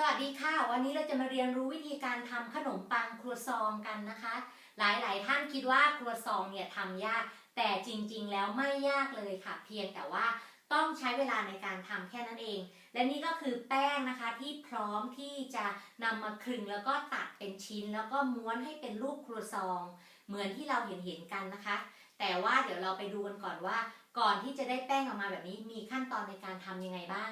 สวัสดีค่ะ วันนี้เราจะมาเรียนรู้วิธีการทำขนมปังครัวซองกันนะคะ หลายๆ ท่านคิดว่าครัวซองเนี่ยทำยาก แต่จริงๆ แล้วไม่ยากเลยค่ะ เพียงแต่ว่าต้องใช้เวลาในการทำแค่นั้นเอง และนี่ก็คือแป้งนะคะที่พร้อมที่จะนำมาคลึงแล้วก็ตัดเป็นชิ้น แล้วก็ม้วนให้เป็นรูปครัวซอง เหมือนที่เราเห็นเห็นๆกันนะคะ แต่ว่าเดี๋ยวเราไปดูกันก่อนว่า ก่อนที่จะได้แป้งออกมาแบบนี้มีขั้นตอนในการทำยังไงบ้าง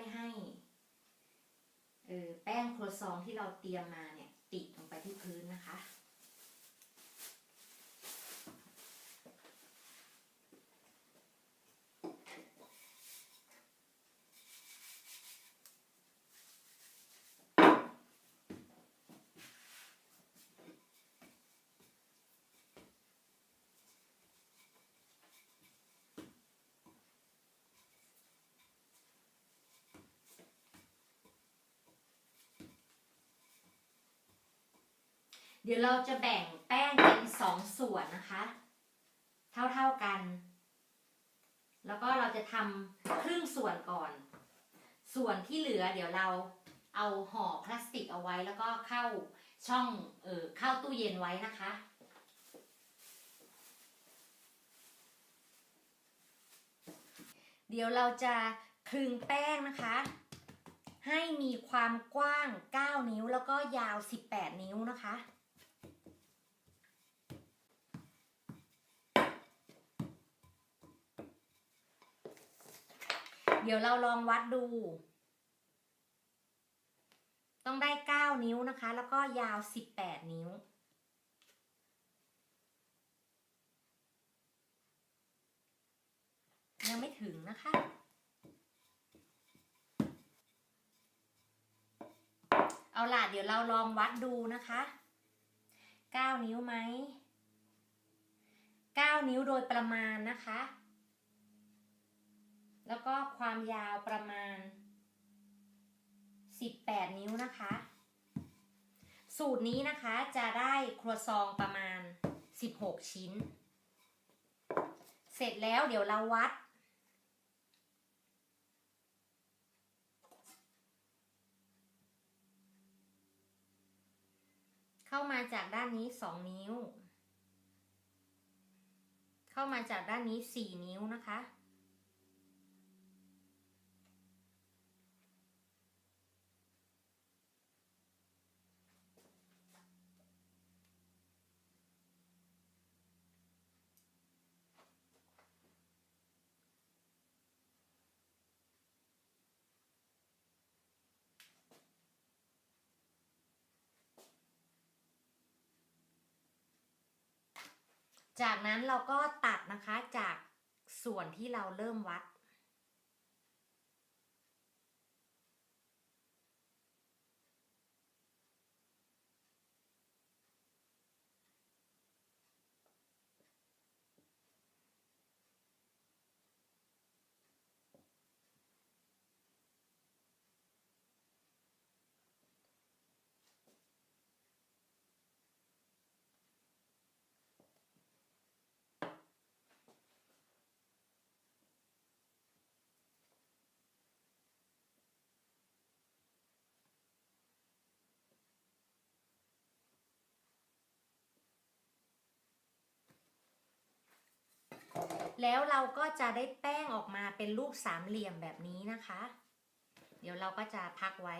ไม่ให้เออแป้งครัวซองที่เราเตรียมมาเนี่ยติดลงไปที่พื้นนะคะ เดี๋ยวเราจะแบ่งแป้งเป็นสองส่วนนะคะ เท่าๆกัน แล้วก็เราจะทำครึ่งส่วนก่อน ส่วนที่เหลือเดี๋ยวเราเอาห่อพลาสติกเอาไว้แล้วก็เข้าช่องเออเข้าตู้เย็นไว้นะคะ เดี๋ยวเราจะคลึงแป้งนะคะ ให้มีความกว้าง 9 นิ้วแล้วก็ยาว 18 นิ้วนะคะ เดี๋ยวเราลองวัดดู ต้องได้9นิ้วนะคะ แล้วก็ยาว18นิ้ว ยังไม่ถึงนะคะเอาล่ะเดี๋ยวเราลองวัดดูนะคะ 9 นิ้วไหม 9 นิ้วโดยประมาณนะคะ แล้วก็ความยาวประมาณ 18 นิ้วนะคะ สูตรนี้นะคะจะได้ครัวซองประมาณ 16 ชิ้น เสร็จแล้วเดี๋ยวเราวัด เข้ามาจากด้านนี้ 2 นิ้ว เข้ามาจากด้านนี้ 4 นิ้วนะคะ จากนั้นเราก็ตัดนะคะจากส่วนที่เราเริ่มวัด แล้วเราก็จะได้แป้งออกมาเป็นรูปสามเหลี่ยมแบบนี้นะคะ เดี๋ยวเราก็จะพักไว้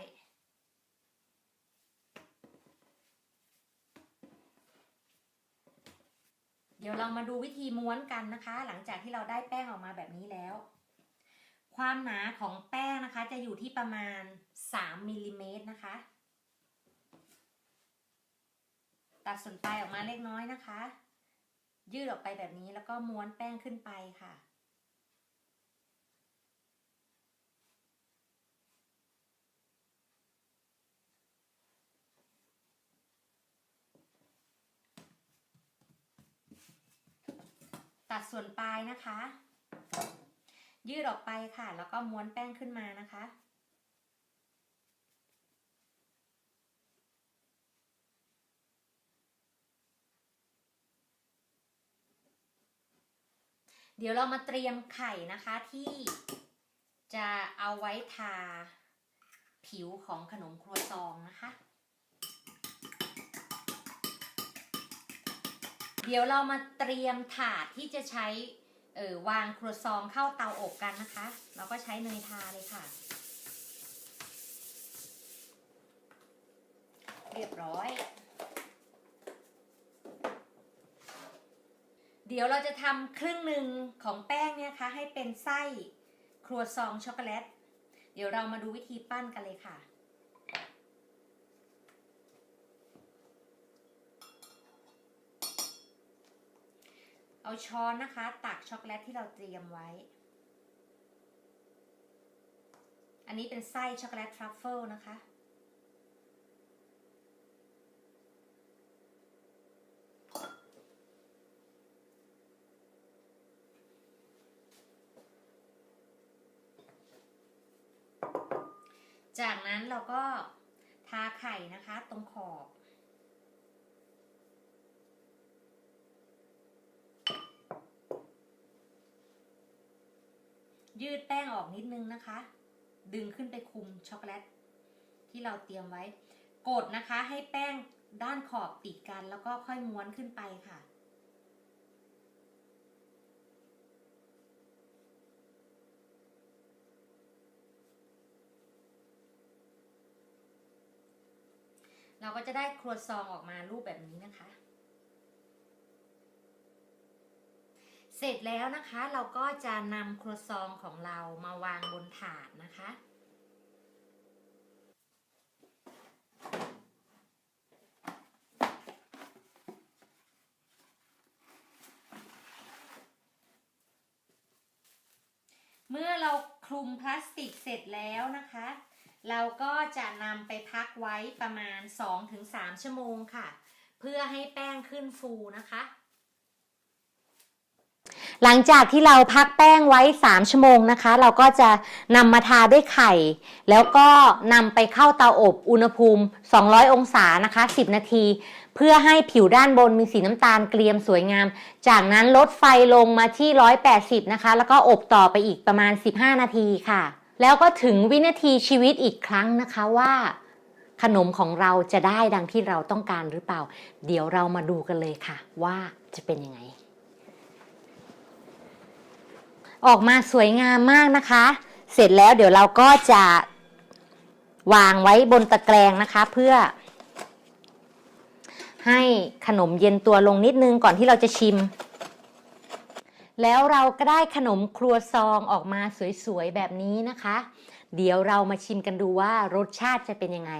เดี๋ยวเรามาดูวิธีม้วนกันนะคะ หลังจากที่เราได้แป้งออกมาแบบนี้แล้ว ความหนาของแป้งนะคะจะอยู่ที่ประมาณ 3มิลลิเมตรนะคะ ตัดส่วนปลายออกมาเล็กน้อยนะคะ ยืดออกไปแบบนี้แล้วก็ม้วนแป้งขึ้นไปค่ะ ตัดส่วนปลายนะคะ ยืดออกไปค่ะ แล้วก็ม้วนแป้งขึ้นมานะคะ เดี๋ยวเรามาเตรียมไข่นะคะที่จะเอาไว้ทาผิวของขนมครัวซองนะคะ เดี๋ยวเรามาเตรียมถาดที่จะใช้เออวางครัวซองเข้าเตาอบกันนะคะ เราก็ใช้เนยทาเลยค่ะ เรียบร้อย เดี๋ยวเราจะทำครึ่งหนึ่งของแป้งเนี่ยคะให้เป็นไส้ครัวซองช็อกโกแลต เดี๋ยวเรามาดูวิธีปั้นกันเลยค่ะ เอาช้อนนะคะ ตักช็อกโกแลตที่เราเตรียมไว้ อันนี้เป็นไส้ช็อกโกแลตทรัฟเฟิลนะคะ จากนั้นเราก็ทาไข่นะคะตรงขอบ ยืดแป้งออกนิดนึงนะคะ ดึงขึ้นไปคุมช็อกโกแลต ที่เราเตรียมไว้ กดนะคะให้แป้งด้านขอบติดกันแล้วก็ค่อยม้วนขึ้นไปค่ะ เราก็จะได้ครัวซองออกมารูปแบบนี้นะคะ เสร็จแล้วนะคะเราก็จะนำครัวซองของเรามาวางบนถาดนะคะเมื่อเราคลุมพลาสติกเสร็จแล้วนะคะ เราก็จะนำไปพักไว้ประมาณ 2-3 ชั่วโมงค่ะ เพื่อให้แป้งขึ้นฟูนะคะ หลังจากที่เราพักแป้งไว้ 3 ชั่วโมงนะคะ เราก็จะนำมาทาด้วยไข่ แล้วก็นำไปเข้าเตาอบอุณหภูมิ 200 องศานะคะ 10 นาที เพื่อให้ผิวด้านบนมีสีน้ำตาลเกรียมสวยงาม จากนั้นลดไฟลงมาที่ 180 นะคะ แล้วก็อบต่อไปอีกประมาณ 15 นาทีค่ะ แล้วก็ถึงวินาทีชีวิตอีกครั้งนะคะว่าขนมของเราจะได้ดังที่เราต้องการหรือเปล่า เดี๋ยวเรามาดูกันเลยค่ะ ว่าจะเป็นยังไง ออกมาสวยงามมากนะคะ เสร็จแล้วเดี๋ยวเราก็จะวางไว้บนตะแกรงนะคะ เพื่อ ให้ขนมเย็นตัวลงนิดนึงก่อนที่เราจะชิม แล้วเราก็ได้ขนมครัวซองออกมาสวยๆแบบนี้นะคะ เดี๋ยวเรามาชิมกันดูว่ารสชาติจะเป็นยังไง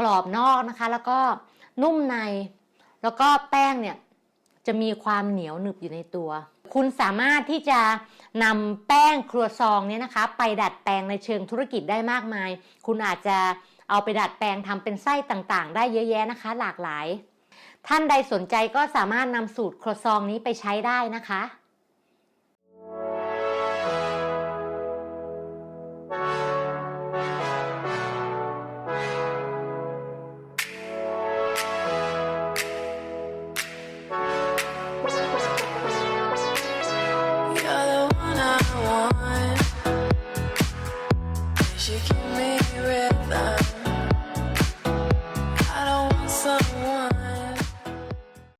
กรอบนอกนะคะ แล้วก็นุ่มใน แล้วก็แป้งเนี่ยจะมีความเหนียวหนึบอยู่ในตัว คุณสามารถที่จะนำแป้งครัวซองเนี่ยนะคะ ไปดัดแปลงในเชิงธุรกิจได้มากมาย คุณอาจจะเอาไปดัดแปลงทำเป็นไส้ต่างๆ ได้เยอะแยะนะคะ หลากหลาย ท่านใดสนใจก็สามารถนำสูตรครัวซองนี้ไปใช้ได้นะคะ